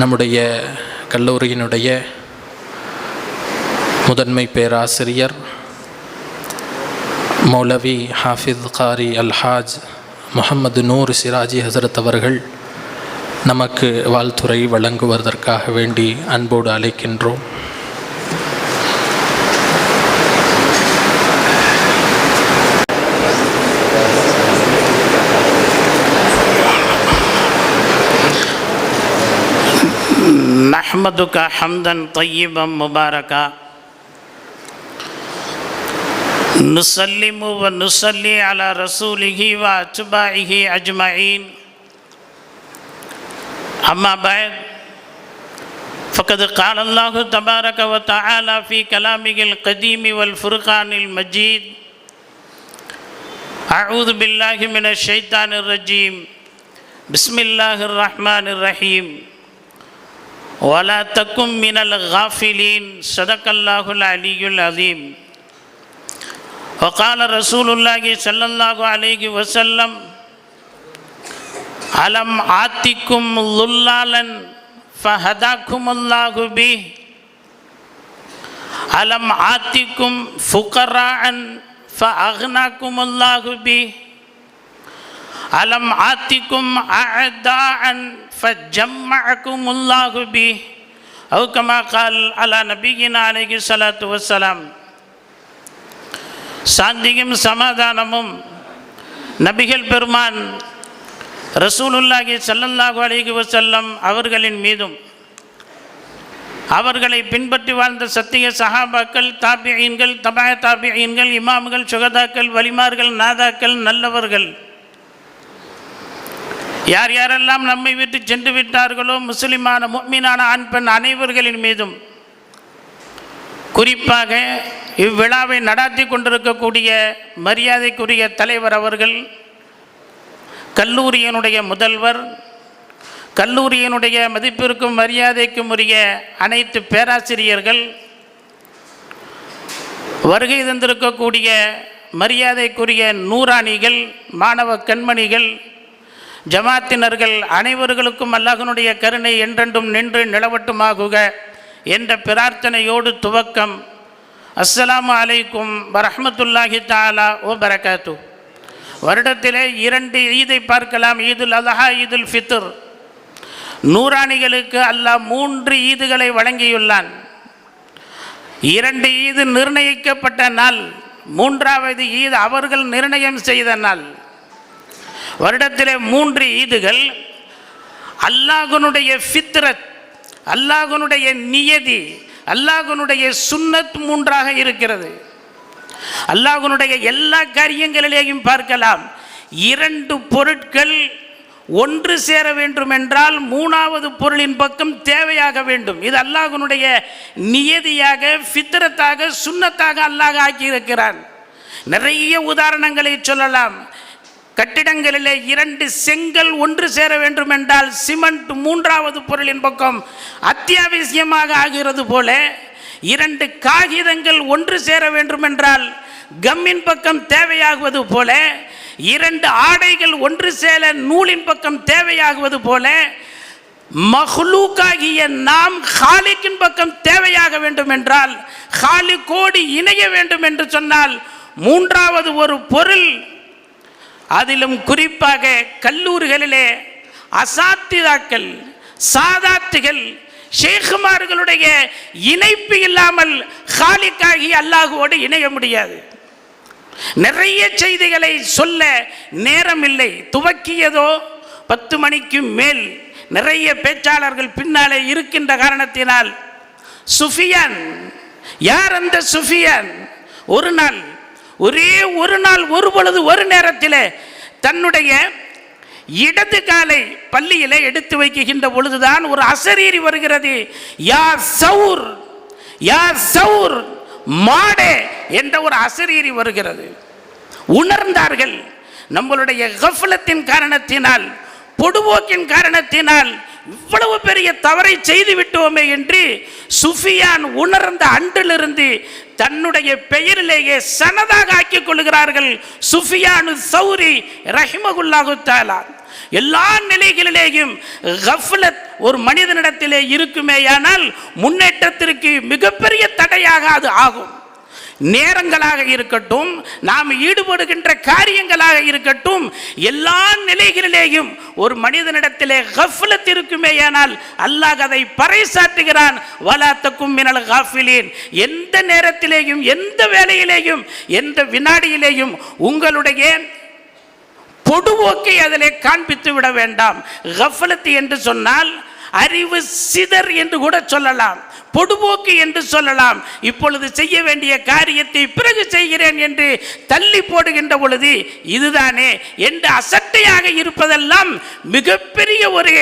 நம்முடைய கல்லூரியினுடைய முதன்மை பேராசிரியர் மௌலவி ஹாஃபித் காரி அல்ஹாஜ் முகமது நூர் சிராஜி ஹசரத் அவர்கள் நமக்கு வாழ்த்துறை வழங்குவதற்காக வேண்டி அன்போடு அழைக்கின்றோம். نحمدك حمدا طيبا مباركا. نسلم ونصلي على رسوله وأتباعه أجمعين. أما بعد فقد قال الله تبارك وتعالى في كلامه القديم والفرقان المجيد أعوذ بالله من الشيطان الرجيم. بسم الله الرحمن الرحيم. ولا تكن من الغافلين. صدق الله العلي العظيم. وقال رسول الله صلى الله عليه وسلم ألم آتكم ظلالا فهداكم الله به؟ ألم آتكم فقراء فأغناكم الله به؟ ألم آتكم أعداء فجمعكم الله به أو كما قال على نبينا عليه الصلاة والسلام சாந்தியும் சமாதானமும் நபிகள் பெருமான் ரசூலுல்லாஹி ஸல்லல்லாஹு அலைஹி வஸல்லம் அவர்களின் மீதும் அவர்களை பின்பற்றி வாழ்ந்த சத்திய சஹாபாக்கள் தாபியீன்கள் தபாய தாபியீன்கள் இமாம்கள் சுகதாக்கள் வலிமார்கள் நாதாக்கள் நல்லவர்கள் யார் யாரெல்லாம் நம்மை விட்டு சென்று விட்டார்களோ முஸ்லிமான முக்மீனான ஆண் பெண் அனைவர்களின் மீதும். குறிப்பாக இவ்விழாவை நடாத்தி கொண்டிருக்கக்கூடிய மரியாதைக்குரிய தலைவர் அவர்கள் கல்லூரியினுடைய முதல்வர் கல்லூரியினுடைய மதிப்பிற்கும் மரியாதைக்கும் உரிய அனைத்து பேராசிரியர்கள் வருகை தந்திருக்கக்கூடிய மரியாதைக்குரிய நூறாணிகள் மாணவ கண்மணிகள் ஜமாத்தினர்கள் அனைவர்களுக்கும் அல்லாஹனுடைய கருணை என்றென்றும் நின்று நிலவட்டுமாகுக என்ற பிரார்த்தனையோடு துவக்கம். அஸ்ஸலாமு அலைக்கும் வரஹ்மத்துல்லாஹி தாலா ஓ பரகாத்து வருடத்திலே இரண்டு ஈதை பார்க்கலாம் ஈதுல் அலஹா ஈதுல் ஃபித்ர். நூறாணிகளுக்கு அல்லாஹ் மூன்று ஈதுகளை வழங்கியுள்ளான். இரண்டு ஈது நிர்ணயிக்கப்பட்ட நாள் மூன்றாவது ஈது அவர்கள் நிர்ணயம் செய்த நாள். வருடத்திலே மூன்று ஈதுகள். அல்லாஹனுடைய ஃபித்ரத் அல்லாஹனுடைய நியதி அல்லாஹனுடைய சுன்னத் மூன்றாக இருக்கிறது. அல்லாஹனுடைய எல்லா காரியங்களிலேயும் பார்க்கலாம். இரண்டு பொருட்கள் ஒன்று சேர வேண்டும் என்றால் மூணாவது பொருளின் பக்கம் தேவையாக வேண்டும். இது அல்லாஹனுடைய நியதியாக ஃபித்ரத்தாக சுன்னத்தாக அல்லாஹ் ஆக்கியிருக்கிறான். நிறைய உதாரணங்களை சொல்லலாம். கட்டிடங்களிலே இரண்டு செங்கல் ஒன்று சேர வேண்டும் என்றால் சிமெண்ட் மூன்றாவது பொருளின் பக்கம் அத்தியாவசியமாக ஆகிறது போல இரண்டு காகிதங்கள் ஒன்று சேர வேண்டும் என்றால் கம்மின் பக்கம் தேவையாகுவது போல இரண்டு ஆடைகள் ஒன்று சேர நூலின் பக்கம் தேவையாகுவது போல மஹ்லூக்காகிய நாம் ஹாலிக்கின் பக்கம் தேவையாக வேண்டும் என்றால் ஹாலிக்கோடு இணைய வேண்டும் என்று சொன்னால் மூன்றாவது ஒரு பொருள் அதிலும் குறிப்பாக கல்லூரிகளிலே அசாத்திதாக்கள் சாதாத்துகள் ஷேகுமார்களுடைய இணைப்பு இல்லாமல் ஹாலிக்காகி அல்லாஹுவோடு இணைய முடியாது. நிறைய செய்திகளை சொல்ல நேரம் இல்லை துவக்கியதோ பத்து மணிக்கு மேல் நிறைய பேச்சாளர்கள் பின்னாலே இருக்கின்ற காரணத்தினால் சுஃபியான் யார் அந்த சுஃபியான்? ஒரு நாள் ஒரே ஒரு நாள் ஒரு பொழுது ஒரு நேரத்தில் தன்னுடைய இடது காலை பள்ளியில் எடுத்து வைக்கின்ற பொழுதுதான் ஒரு அசரீரி வருகிறது. யா சவுர் யா சவுர் மாடே என்ற ஒரு அசரீரி வருகிறது. உணர்ந்தார்கள். நம்மளுடைய கஃபலத்தின் காரணத்தினால் பொடுபோக்கின் காரணத்தினால் இவ்வளவு பெரிய தவறை செய்து விட்டோமே என்று சுஃபியான் உணர்ந்த அன்றிலிருந்து தன்னுடைய பெயரிலேயே சனதாக ஆக்கிக் கொள்கிறார்கள் சுஃபியானு சௌரி ரஹிமகுல்லாஹு தாலா எல்லா நிலைகளிலேயும் கஃப்லத் ஒரு மனிதனிடத்திலே இருக்குமேயானால் முன்னேற்றத்திற்கு மிகப்பெரிய தடையாக அது ஆகும். நேரங்களாக இருக்கட்டும் நாம் ஈடுபடுகின்ற காரியங்களாக இருக்கட்டும் எல்லா நிலைகளிலேயும் ஒரு மனிதனிடத்திலே கஃப்லத் இருக்குமேயானால் அல்லாஹ் அதை பறைசாற்றுகிறான். வலாத்தக்கும் மினல் காஃபிலீன். எந்த நேரத்திலேயும் எந்த வேலையிலேயும் எந்த வினாடியிலேயும் உங்களுடைய பொடுவோக்கை அதிலே காண்பித்து விட வேண்டாம். கஃபலத்து என்று சொன்னால் அறிவு சிதர் என்று கூட சொல்லலாம். பொடுபோக்கு என்று சொல்லலாம். இப்பொழுது செய்ய வேண்டிய காரியத்தை பிறகு செய்கிறேன் என்று தள்ளி போடுகின்ற பொழுது இதுதானே என்று அசட்டையாக இருப்பதெல்லாம் மிகப்பெரிய ஒரு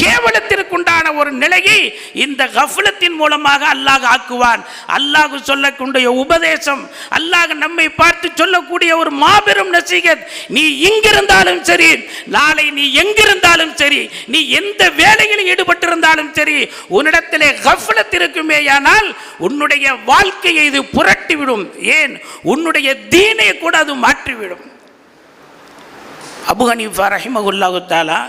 கேவலத்திற்குண்டான ஒரு நிலையை இந்த கஃலத்தின் மூலமாக அல்லாஹ் ஆக்குவான். அல்லாஹ் சொல்லக்கூடிய உபதேசம் அல்லாஹ் நம்மை பார்த்து சொல்லக்கூடிய ஒரு மாபெரும் நசீகத். நீ இங்கிருந்தாலும் சரி நாளை நீ எங்கிருந்தாலும் சரி நீ எந்த வேலையில் ஈடுபட்டிருந்தாலும் சரி உன்னிடத்திலே கஃலத் இருக்குமேயானால் உன்னுடைய வாழ்க்கையை இது புரட்டிவிடும். ஏன்? உன்னுடைய தீனை கூட அது மாற்றிவிடும். அபு ஹனீஃபா ரஹிமகுல்லாஹு தாலா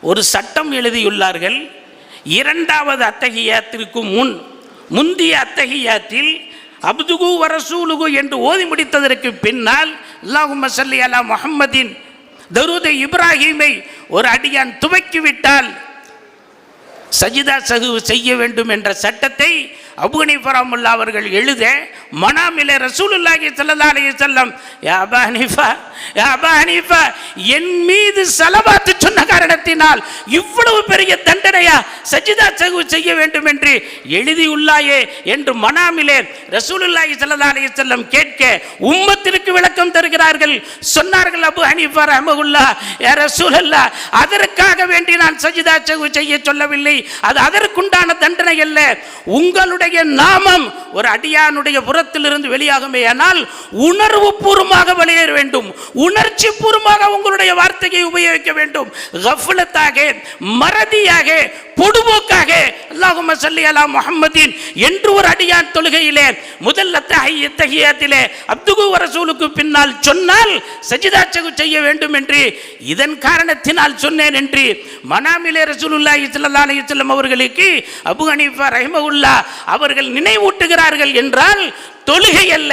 ஒரு சட்டம் எழுதியுள்ளார்கள். இரண்டாவது அத்தகையாத்திற்கு முன் முந்திய அத்தகையாத்தில் அப்துகு வரசூலுகு என்று ஓதி முடித்ததற்கு பின்னால் அல்லாஹு மசல்லி அலா முஹம்மதின் தருதை இப்ராஹிமை ஒரு அடியான் துவக்கிவிட்டால் சஜிதா சகு செய்ய வேண்டும் என்ற சட்டத்தை அபுகனி பராமுல்லா அவர்கள் எழுத மனாமிலே ரசூலுல்லாஹி சல்லா அலி வஸல்லம் என் மீது செலவாத்து சொன்ன காரணத்தினால் இவ்வளவு பெரிய தண்டனையா சஜிதா சகு செய்ய வேண்டும் என்று எழுதியுள்ளாயே என்று மனாமிலே ரசூலுல்லாஹி சல்லா அலி வஸல்லம் கேட்க உம்மத்திற்கு விளக்கம் தருகிறார்கள். சொன்னார்கள் அபு ஹனீஃபா ரஹ்மகுல்லா ரசூலல்லா அதற்காக வேண்டி நான் சஜிதா சகு செய்ய சொல்லவில்லை. அது அதற்குண்டான தண்டனை அல்ல. உங்களுடைய நாமம் ஒரு அடியானுடைய புறத்திலிருந்து வெளியாகுமே ஆனால் உணர்வு பூர்வமாக வெளியேற வேண்டும். உணர்ச்சி பூர்வமாக உங்களுடைய வார்த்தையை உபயோகிக்க வேண்டும். கஃபலத்தாக மறதியாக பொடுபோக்காக அல்லாஹும் சல்லி அலா முஹம்மதின் என்று ஒரு அடியான் தொழுகையிலே முதல்ல தகையத்திலே அப்துகு வரசூலுக்கு பின்னால் சொன்னால் சஜிதாச்சகு செய்ய வேண்டும் என்று இதன் காரணத்தினால் சொன்னேன் என்று மனாமிலே ரசூலுல்லா இஸ்லல்லா அலைஹி அவர்களுக்கு அபு ஹனீஃபா ரஹிமவுல்லா அவர்கள் நினைவூட்டுகிறார்கள் என்றால் தொழுகை அல்ல.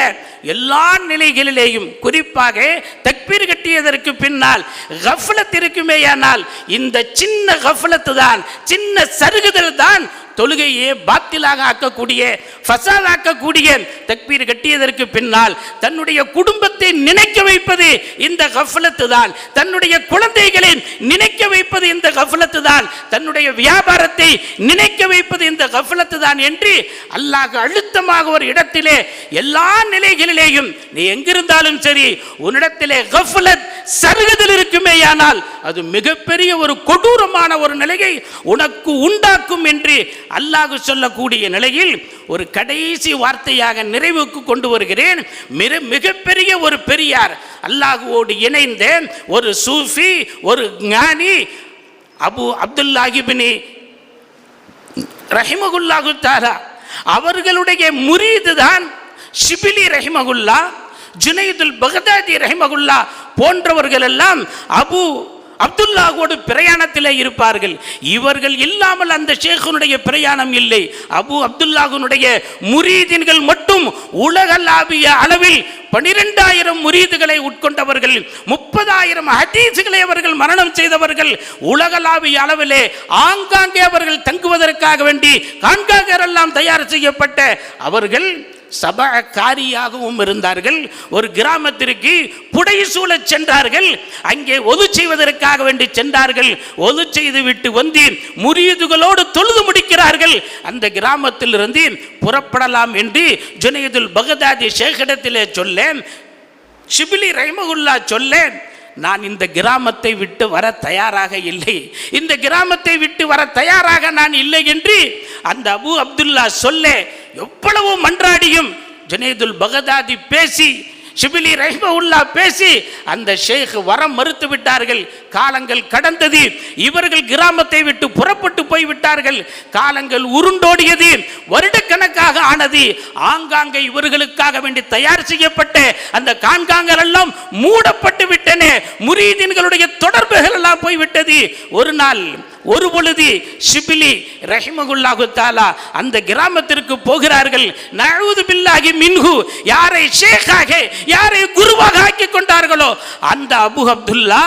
எல்லா நிலைகளிலேயும் குறிப்பாக தக்பீர் கட்டியதற்கு பின்னால் கஃபலத் இருக்குமேயானால் இந்த சின்ன கஃபலத்து தான் சின்ன சருகுதல் தான் தொழுகையே பாத்திலாக ஆக்கக்கூடிய ஃபசாதாக்கக்கூடிய தக்பீர் கட்டியதற்கு பின்னால் தன்னுடைய குடும்பத்தை நினைக்க வைப்பது இந்த கஃபலத்து தான். தன்னுடைய குழந்தைகளை நினைக்க வைப்பது இந்த கஃபலத்து தான். தன்னுடைய வியாபாரத்தை நினைக்க வைப்பது இந்த கஃபலத்து தான் என்று அல்லாஹ் அழுத்தமாக ஒரு இடத்திலே எல்லா நிலைகளிலேயும் நீ எங்கிருந்தாலும் சரி உன்னிடத்திலே கஃபலத் சருகுதல் இருக்குமேயானால் அது மிகப்பெரிய ஒரு கொடூரமான ஒரு நிலையை உனக்கு உண்டாக்கும் என்று அல்லாஹ் சொல்லக்கூடிய நிலையில் ஒரு கடைசி வார்த்தையாக நிறைவுக்கு கொண்டு வருகிறேன். மிக மிகப்பெரிய ஒரு பெரியார். அல்லாஹுவோடு இணைந்த ஒரு சூஃபி ஒரு ஞானி அபு அப்துல்லாஹிபினி ரஹிமகுல்லாஹு தாலா அவர்களுடைய முரீது தான் ஷிபிலி ரஹிமகுல்லா ஜுனைதுல் பகதாதி ரஹிமகுல்லா போன்றவர்கள் எல்லாம் அபு அப்துல்லாவோடு பிரயாணத்திலே இருப்பார்கள். இவர்கள் இல்லாமல் அந்த ஷேഖனுடைய பிரயாணம் இல்லை. அபு அப்துல்லாஹனுடைய முரீதின்கள் மட்டும் உலகளாவிய அளவில் பனிரெண்டாயிரம் முரீதுகளை உட்கொண்டவர்கள் முப்பதாயிரம் ஹதீசுகளை அவர்கள் மரணம் செய்தவர்கள் உலகளாவிய அளவிலே ஆங்காங்கே அவர்கள் தங்குவதற்காக வேண்டி காண்காகரெல்லாம் தயார் செய்யப்பட்ட அவர்கள் சபகாரியாகவும் இருந்தார்கள். ஒரு கிராமத்திற்கு புடை சூழச் சென்றார்கள். அங்கே ஒது செய்வதற்காக வேண்டி சென்றார்கள். ஒது செய்து விட்டு வந்து முறியதுகளோடு தொழுது முடிக்கிறார்கள். அந்த கிராமத்தில் இருந்து புறப்படலாம் என்று ஜுனைதுல் பகதாதி சேகடத்திலே சொல்லேன். ஷிபிலி ரைமகுல்லா சொல்லேன். நான் இந்த கிராமத்தை விட்டு வர தயாராக இல்லை. இந்த கிராமத்தை விட்டு வர தயாராக நான் இல்லை என்று அந்த அபு அப்துல்லா சொல்ல எவ்வளவு மன்றாடியும் ஜுனைதுல் பகதாதி பேசி ஷிபிலி ரஹ்மவுல்லா பேசி அந்த ஷேக் வரம் மறுத்து விட்டார்கள். காலங்கள் கடந்தது. இவர்கள் கிராமத்தை விட்டு புறப்பட்டு போய் விட்டார்கள். காலங்கள் உருண்டோடியது. வருடக்கணக்காக ஆனது. ஆங்காங்கே இவர்களுக்காக வேண்டி தயார் செய்யப்பட்ட அந்த காண்காங்கள் எல்லாம் மூடப்பட்டு விட்டன. முரீதீன்களுடைய தொடர்புகள் எல்லாம் போய்விட்டது. ஒரு நாள் ஒரு பொழுது ஷிபிலி ரஹிமகுல்லாஹு தாலா அந்த கிராமத்திற்கு போகிறார்கள். நழுவது பில்லாகி மின்ஹு. யாரை ஷேக்காக யாரை குருவாக ஆக்கி கொண்டார்களோ அந்த அபு அப்துல்லா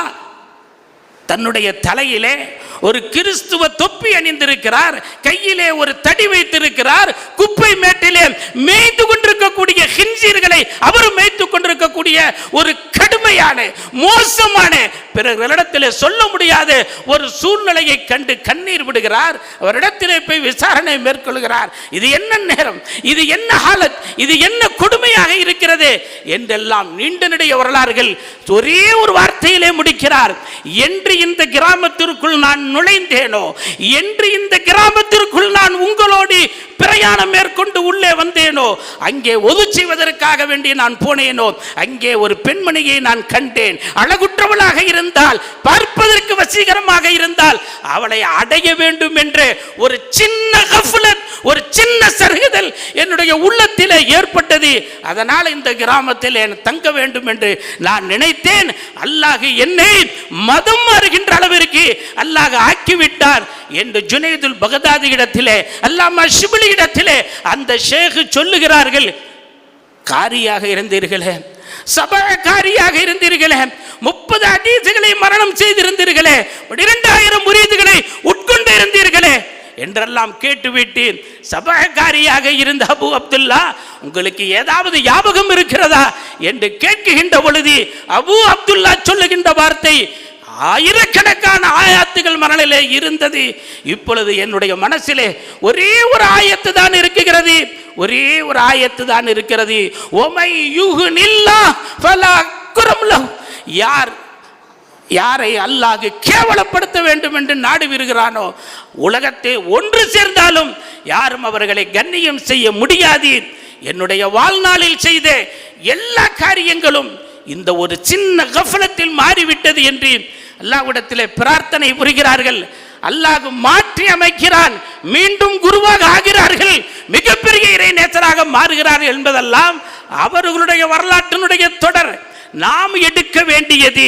தன்னுடைய தலையிலே ஒரு கிறிஸ்துவ தொப்பி அணிந்திருக்கிறார். கையிலே ஒரு தடி வைத்திருக்கிறார். குப்பை மேட்டிலே மேய்த்து கொண்டிருக்கக்கூடிய ஹிஞ்சீர்களை அவர் மேய்த்து கொண்டிருக்கக்கூடிய ஒரு கடுமையான மோசமான பிறரிடத்திலே சொல்ல முடியாத ஒரு சூழ்நிலையை கண்டு கண்ணீர் விடுகிறார். அவரிடத்திலே போய் விசாரணை மேற்கொள்கிறார். இது என்ன நேரம்? இது என்ன ஹாலத்? இது என்ன கொடுமையாக இருக்கிறது? என்றெல்லாம் நீண்ட நெடிய வரலாறுகள் ஒரே ஒரு வார்த்தையிலே முடிக்கிறார். என்று இந்த கிராமத்திற்குள் நான் நுழைந்தேனோ? என்று இந்த கிராமத்திற்குள் நான் உங்களோடு பிரயாணம் மேற்கொண்டு உள்ளே வந்தேனோ அங்கே ஒது செய்வதற்காக வேண்டி நான் போனேனோ அங்கே ஒரு பெண்மணியை நான் கண்டேன். அழகுற்றவளாக இருந்தால் பார்ப்பதற்கு வசீகரமாக இருந்தால் அவளை அடைய வேண்டும் என்று ஒரு சின்ன ஒரு சின்ன சருகுதல் என்னுடைய உள்ளத்திலே ஏற்பட்டது. அதனால் இந்த கிராமத்தில் என் தங்க வேண்டும் என்று நான் நினைத்தேன். அல்லாஹ் என்னை மதம் மாறுகின்ற அளவிற்கு அல்லாஹ் ஆக்கிவிட்டார் என்று ஜுனைதுல் பகதாதி இடத்திலே அல்லாமா சிபிலி இடத்திலே அந்த ஷேகு சொல்லுகிறார்கள் காரியாக இருந்தீர்களே சபகாரியாக இருந்தீர்களே முப்பது அதீசுகளை மரணம் செய்திருந்தீர்களே இரண்டாயிரம் முறியீதுகளை உட்கொண்டு இருந்தீர்களே என்றெல்லாம் கேட்டுவிட்டேன். சபகாரியாக இருந்த அபு அப்துல்லா உங்களுக்கு ஏதாவது ஞாபகம் இருக்கிறதா என்று கேட்கின்ற பொழுது அபு அப்துல்லா சொல்லுகின்ற வார்த்தை ஆயிரக்கணக்கான ஆயாத்துகள் மனநிலே இருந்தது. இப்பொழுது என்னுடைய மனசிலே ஒரே ஒரு ஆயத்து தான் இருக்குகிறது ஒரே ஒரு ஆயத்து தான் இருக்கிறது. ஒமை யுகு நில்லா ஃபலா யார் யாரை அல்லாஹ் கேவலப்படுத்த வேண்டும் என்று நாடு விருகிறானோ உலகத்தை ஒன்று சேர்ந்தாலும் யாரும் அவர்களை கண்ணியம் செய்ய முடியாது. என்னுடைய வாழ்நாளில் செய்த எல்லா காரியங்களும் இந்த ஒரு சின்ன கஃபலத்தில் மாறிவிட்டது என்று அல்லாஹ்விடத்திலே பிரார்த்தனை புரிகிறார்கள். அல்லாஹ் மாற்றி அமைக்கிறான். மீண்டும் குருவாக ஆகிறார்கள். மிகப்பெரிய இறைநேசராக மாறுகிறார்கள் என்பதெல்லாம் அவர்களுடைய வரலாற்றினுடைய தொடர். நாம் எடுக்க வேண்டியது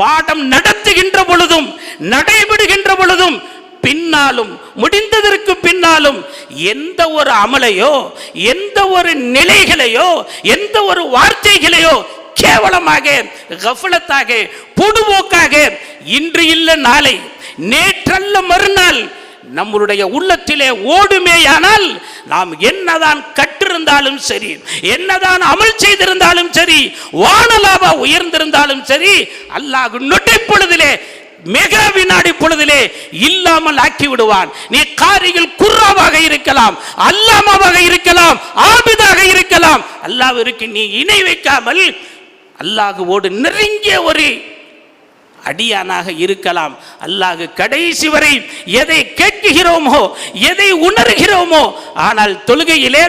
பாடம் நடத்துகின்ற பொழுதும் நடைபெறுகின்ற பொழுதும் பின்னாலும் முடிந்ததற்கு பின்னாலும் எந்த ஒரு அமலையோ எந்த ஒரு நிலைகளையோ எந்த ஒரு வார்த்தைகளையோ கேவலமாக கஃபலத்தாக பொடுபோக்காக இன்று இல்லை நாளை நேற்றல்ல மறுநாள் நம்மளுடைய உள்ளத்திலே ஓடுமேயானால் நாம் என்னதான் கற்றிருந்தாலும் சரி என்னதான் அமல் செய்திருந்தாலும் சரி வானலாப உயர்ந்திருந்தாலும் சரி அல்லாஹ் நொட்டை பொழுதிலே மிக வினாடி பொழுதிலே இல்லாமல் ஆக்கி விடுவான் நீ காரியில் குர்ராவாக இருக்கலாம் அல்லாமாவாக இருக்கலாம் ஆபிதாக இருக்கலாம் அல்லாவிற்கு நீ இணை வைக்காமல் அல்லாஹுவோடு நெருங்கிய ஒரு அடியானாக இருக்கலாம். அல்லாஹ் கடைசி வரை எதை கேட்கிறோமோ எதை உணர்கிறோமோ ஆனால் தொழுகையிலே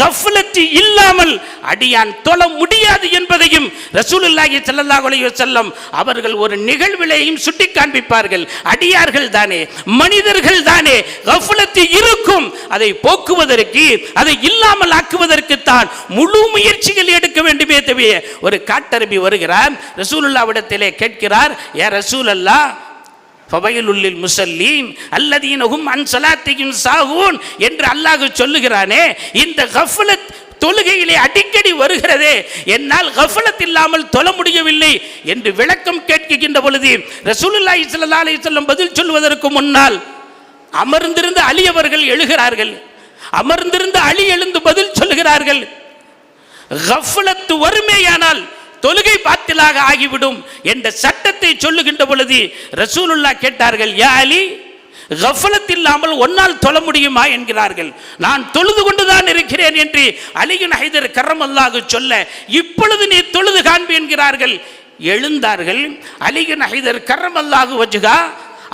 கஃலத்து இல்லாமல் அடியான் தொழ முடியாது என்பதையும் ரசூலுல்லாஹி சல்லல்லாஹு அலைஹி வஸல்லம் அவர்கள் ஒரு நிகழ்விலையும் சுட்டி காண்பிப்பார்கள் அடியார்கள் தானே மனிதர்கள் தானே கஃலத்து இருக்கும். அதை போக்குவதற்கு அதை இல்லாமல் ஆக்குவதற்கு தான் முழு முயற்சிகள் எடுக்க வேண்டுமே தவிர ஒரு காட்டரபி வருகிறார் ரசூலுல்லாவிடத்திலே கேட்கிறார் ஏ ரசூல் அல்லா ஃபவைலுல்லில் முசல்லீன் அல்லதீனஹும் அன் ஸலாத்திஹிம் சாஹூன் என்று அல்லாஹ் சொல்லுகிறானே இந்த கஃபலத் தொழுகையிலே அடிக்கடி வருகிறதே என்னால் கஃபலத் இல்லாமல் தொழ முடியவில்லை என்று விளக்கம் கேட்கின்ற பொழுது ரசூலுல்லாஹி ஸல்லல்லாஹு அலைஹி வஸல்லம் பதில் சொல்வதற்கு முன்னால் அமர்ந்திருந்த அழியவர்கள் எழுகிறார்கள். அமர்ந்திருந்த அலி எழுந்து பதில் சொல்லுகிறார்கள். கஃபலத்து வறுமையானால் தொழுகை பாத்திலாக ஆகிவிடும் என்ற சட்டத்தை சொல்லுகின்ற பொழுது ரசூலுல்லா கேட்டார்கள் யா அலி கஃபலத் இல்லாமல் ஒன்னால் தொழ முடியுமா? என்கிறார்கள். நான் தொழுது கொண்டுதான் இருக்கிறேன் என்று அலியின் ஹைதர் கரம் சொல்ல இப்பொழுது நீ தொழுது காண்பி என்கிறார்கள். எழுந்தார்கள். அலிகன் ஹைதர் கரம் அல்லாஹு வஜுகா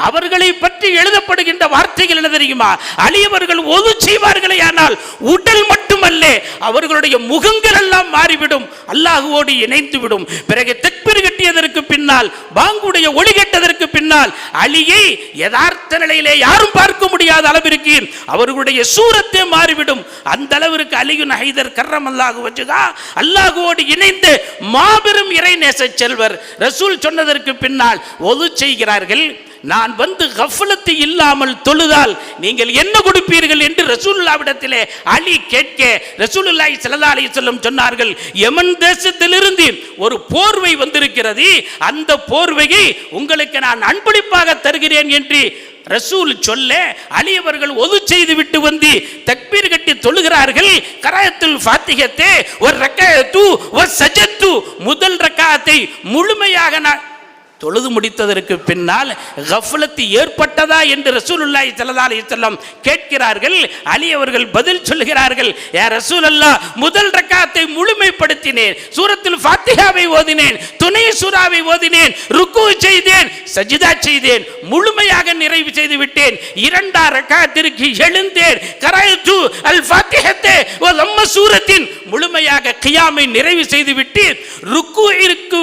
அவர்களை பற்றி எழுதப்படுகின்ற வார்த்தைகள் என்ன தெரியுமா? அழியவர்கள் ஒது செய்வார்களே ஆனால் உடல் மட்டுமல்ல அவர்களுடைய முகங்கள் எல்லாம் மாறிவிடும் அல்லாஹுவோடு இணைந்து விடும் பிறகு தெற்பெரு கட்டியதற்கு பின்னால் பாங்குடைய ஒளி கெட்டதற்கு பின்னால் அழியை யதார்த்த நிலையிலே யாரும் பார்க்க முடியாத அளவிற்கு அவர்களுடைய சூரத்தே மாறிவிடும். அந்த அளவிற்கு அலியுன் ஹைதர் கர்ரம் அல்லாஹு வச்சுதா அல்லாஹுவோடு இணைந்து மாபெரும் இறைநேச செல்வர் ரசூல் சொன்னதற்கு பின்னால் ஒது செய்கிறார்கள் நான் வந்து கஃபலத்து இல்லாமல் தொழுதால் நீங்கள் என்ன கொடுப்பீர்கள் என்று ரசூலுல்லாவிடத்திலே அலி கேட்க ரசூலுல்லாய் ஸல்லல்லாஹு அலி சொல்லும் சொன்னார்கள் எமன் தேசத்திலிருந்து ஒரு போர்வை வந்திருக்கிறது அந்த போர்வையை உங்களுக்கு நான் அன்பளிப்பாக தருகிறேன் என்று ரசூல் சொல்ல அலியவர்கள் ஒது செய்து விட்டு வந்து தக்பீர் கட்டி தொழுகிறார்கள். கராயத்துல் ஃபாத்திகத்தே ஒரு ரக்காயத்து ஒரு சஜத்து முதல் ரக்காயத்தை முழுமையாக நான் தொழுது முடித்ததற்கு பின்னால் கஃபலத்து ஏற்பட்டதா என்று ரசூலுல்லாய் ஸல்லல்லாஹு அலைஹி கேட்கிறார்கள். அலி அவர்கள் பதில் சொல்கிறார்கள். யா அல்லா முதல் ரக்காத்தை முழுமைப்படுத்தினேன். சூரத்தில் ஃபாத்திஹாவை ஓதினேன். துணை சூராவை ஓதினேன். ருக்கு செய்தேன். சஜிதா செய்தேன். முழுமையாக நிறைவு செய்து விட்டேன். இரண்டா ரக்காத்திற்கு எழுந்தேன். கராயத்து அல் ஃபாத்திஹத்தே ஓ லம்ம சூரத்தின் முழுமையாக கியாமை நிறைவு செய்து விட்டு ருக்கு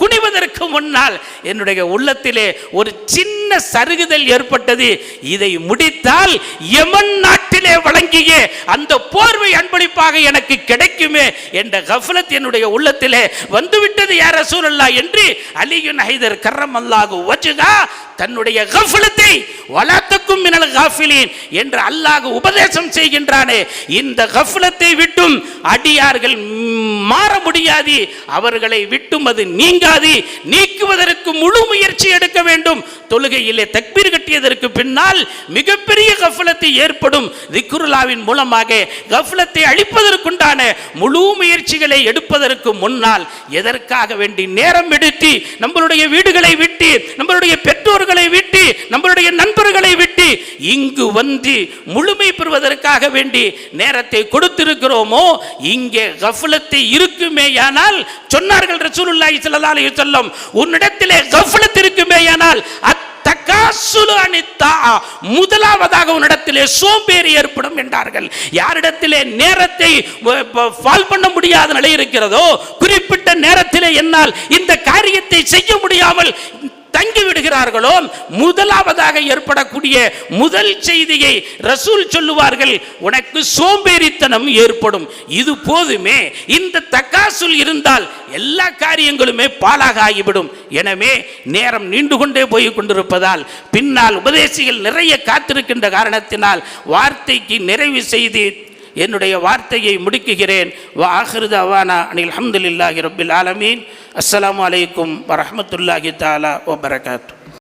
குனிவதற்கு முன்னால் என்னுடைய உள்ளத்திலே ஒரு சின்ன சருகுதல் ஏற்பட்டது. இதை முடித்தால் யமன் நாட்டிலே வழங்கிய அந்த போர்வை அன்பளிப்பாக எனக்கு கிடைக்குமே என்ற கஃபலத் என்னுடைய உள்ளத்திலே வந்துவிட்டது யார் சூழல்லா என்று அலியுன் ஹைதர் கர்ரம் அல்லாஹு வச்சுதா தன்னுடைய கஃபலத்தை வளர்த்துக்கும் மினல் காஃபிலீன் என்று அல்லாஹ் உபதேசம் செய்கின்றானே. இந்த கஃபலத்தை விட்டும் அடியார்கள் மாற முடியாது. அவர்களை விட்டும் அது நீங்காது. நீக்குவதற்கு முழு முயற்சி எடுக்க வேண்டும். தொழுகையிலே தக்பீர் கட்டியதற்கு பின்னால் மிகப்பெரிய கஃபலத்தை ஏற்படும். திக்குருலாவின் மூலமாக கஃபலத்தை அழிப்பதற்குண்டான முழு முயற்சிகளை எடுப்பதற்கு முன்னால் எதற்காக வேண்டி நேரம் எடுத்து நம்மளுடைய வீடுகளை விட்டு நம்மளுடைய பெற்றோர் பெற்றோர்களை விட்டு நம்மளுடைய நண்பர்களை விட்டு இங்கு வந்து முழுமை பெறுவதற்காக வேண்டி நேரத்தை கொடுத்திருக்கிறோமோ இங்கே கஃபலத்தை இருக்குமேயானால் சொன்னார்கள் ரசூலுல்லாஹி ஸல்லல்லாஹு அலைஹி வஸல்லம் உன்னிடத்திலே கஃபலத் இருக்குமேயானால் முதலாவதாக உன்னிடத்திலே சோம்பேறி ஏற்படும் என்றார்கள். யாரிடத்திலே நேரத்தை ஃபால் பண்ண முடியாத நிலை இருக்கிறதோ குறிப்பிட்ட நேரத்திலே என்னால் இந்த காரியத்தை செய்ய முடியாமல் தங்கி விடுகிறார்களோ முதலாவதாக ஏற்படக்கூடிய முதல் செய்தியை ரசூல் சொல்லுவார்கள் உனக்கு சோம்பேறித்தனம் ஏற்படும். இது போதுமே. இந்த தக்காசுல் இருந்தால் எல்லா காரியங்களுமே பாலாக ஆகிவிடும். எனவே நேரம் நீண்டு கொண்டே போய் கொண்டிருப்பதால் பின்னால் உபதேசிகள் நிறைய காத்திருக்கின்ற காரணத்தினால் வார்த்தைக்கு நிறைவு செய்து என்னுடைய வார்த்தையை முடிக்குகிறேன். வா ஆஹிருத அவானா அனில் அஹமதுல்லாஹி ரபில் ஆலமீன். அஸ்லாம் வலைக்கும் வரமத்துல்லாஹி தாலா வபரகாத்து